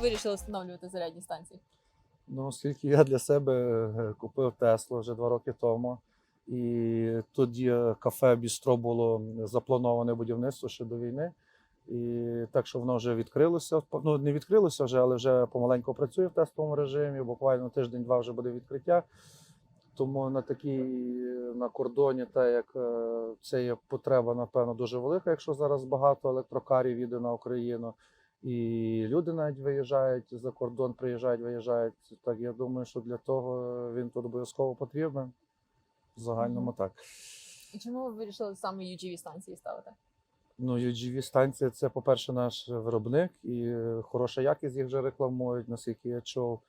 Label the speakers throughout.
Speaker 1: вирішили встановлювати зарядні станції?
Speaker 2: Ну, оскільки я для себе е, купив Теслу вже два роки тому, і тут кафе Бістро було заплановане будівництво ще до війни. І так що воно вже відкрилося. Ну, не відкрилося вже, але вже помаленьку працює в тестовому режимі. Буквально тиждень-два вже буде відкриття. Тому на такій на кордоні, так як е, це є потреба, напевно, дуже велика, якщо зараз багато електрокарів їде на Україну. І люди навіть виїжджають за кордон, приїжджають, виїжджають. Так я думаю, що для того він тут обов'язково потрібен. В загальному
Speaker 1: Мгм.
Speaker 2: так.
Speaker 1: І чому ви вирішили саме UGV станції ставити?
Speaker 2: Ну, UGV станція це, по-перше, наш виробник, і хороша якість їх вже рекламують, наскільки я чув.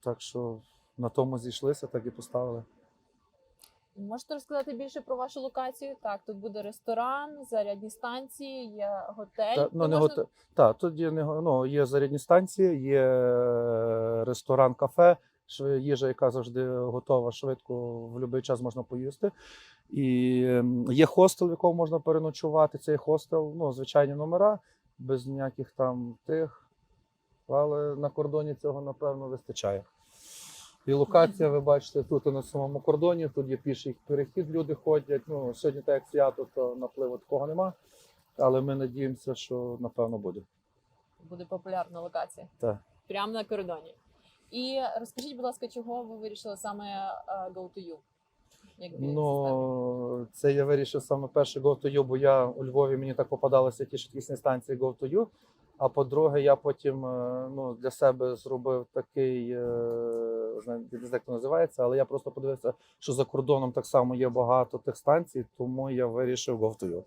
Speaker 2: Так що на тому зійшлися, так і поставили.
Speaker 1: Можете розказати більше про вашу локацію? Так, тут буде ресторан, зарядні станції, є готель.
Speaker 2: Та, ну, не
Speaker 1: можна-
Speaker 2: готе... Та, тут є, не... ну, є зарядні станції, є е, ресторан, кафе, їжа, яка завжди готова швидко, в будь-який час можна поїсти. І ем, є хостел, в якому можна переночувати. Цей хостел, ну, звичайні номера, без ніяких там тих. Але на кордоні цього, напевно, вистачає. І локація, ви бачите, тут на самому кордоні, тут є піший перехід, люди ходять. Ну, сьогодні, так як свято, то напливу такого нема. Але ми надіємося, що напевно буде.
Speaker 1: буде популярна локація.
Speaker 2: Так.
Speaker 1: Прямо на кордоні. І розкажіть, будь ласка, чого ви вирішили саме е, Go to You? Як?
Speaker 2: Ну, це я вирішив саме перше Go to You, бо я у Львові мені так попадалися ті швидкісні станції Go to You. А по-друге, я потім е, ну, для себе зробив такий, е, не знаю, як це називається, але я просто подивився, що за кордоном так само є багато тих станцій, тому я вирішив You.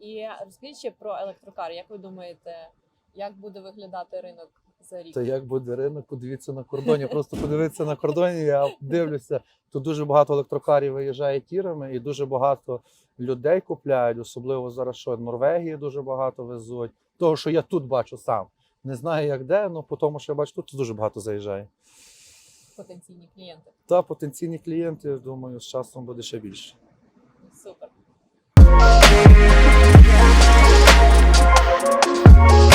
Speaker 1: І розкажіть ще про електрокар. Як ви думаєте, як буде виглядати ринок за рік?
Speaker 2: Та як буде ринок, подивіться на кордоні. Просто подивитися на кордоні. Я дивлюся. Тут дуже багато електрокарів виїжджає тірами, і дуже багато людей купляють, особливо зараз, що в Норвегії дуже багато везуть. Того, що я тут бачу сам. Не знаю як де, але по тому, що я бачу, тут дуже багато заїжджає.
Speaker 1: Потенційні клієнти.
Speaker 2: Та потенційні клієнти, думаю, з часом буде ще більше.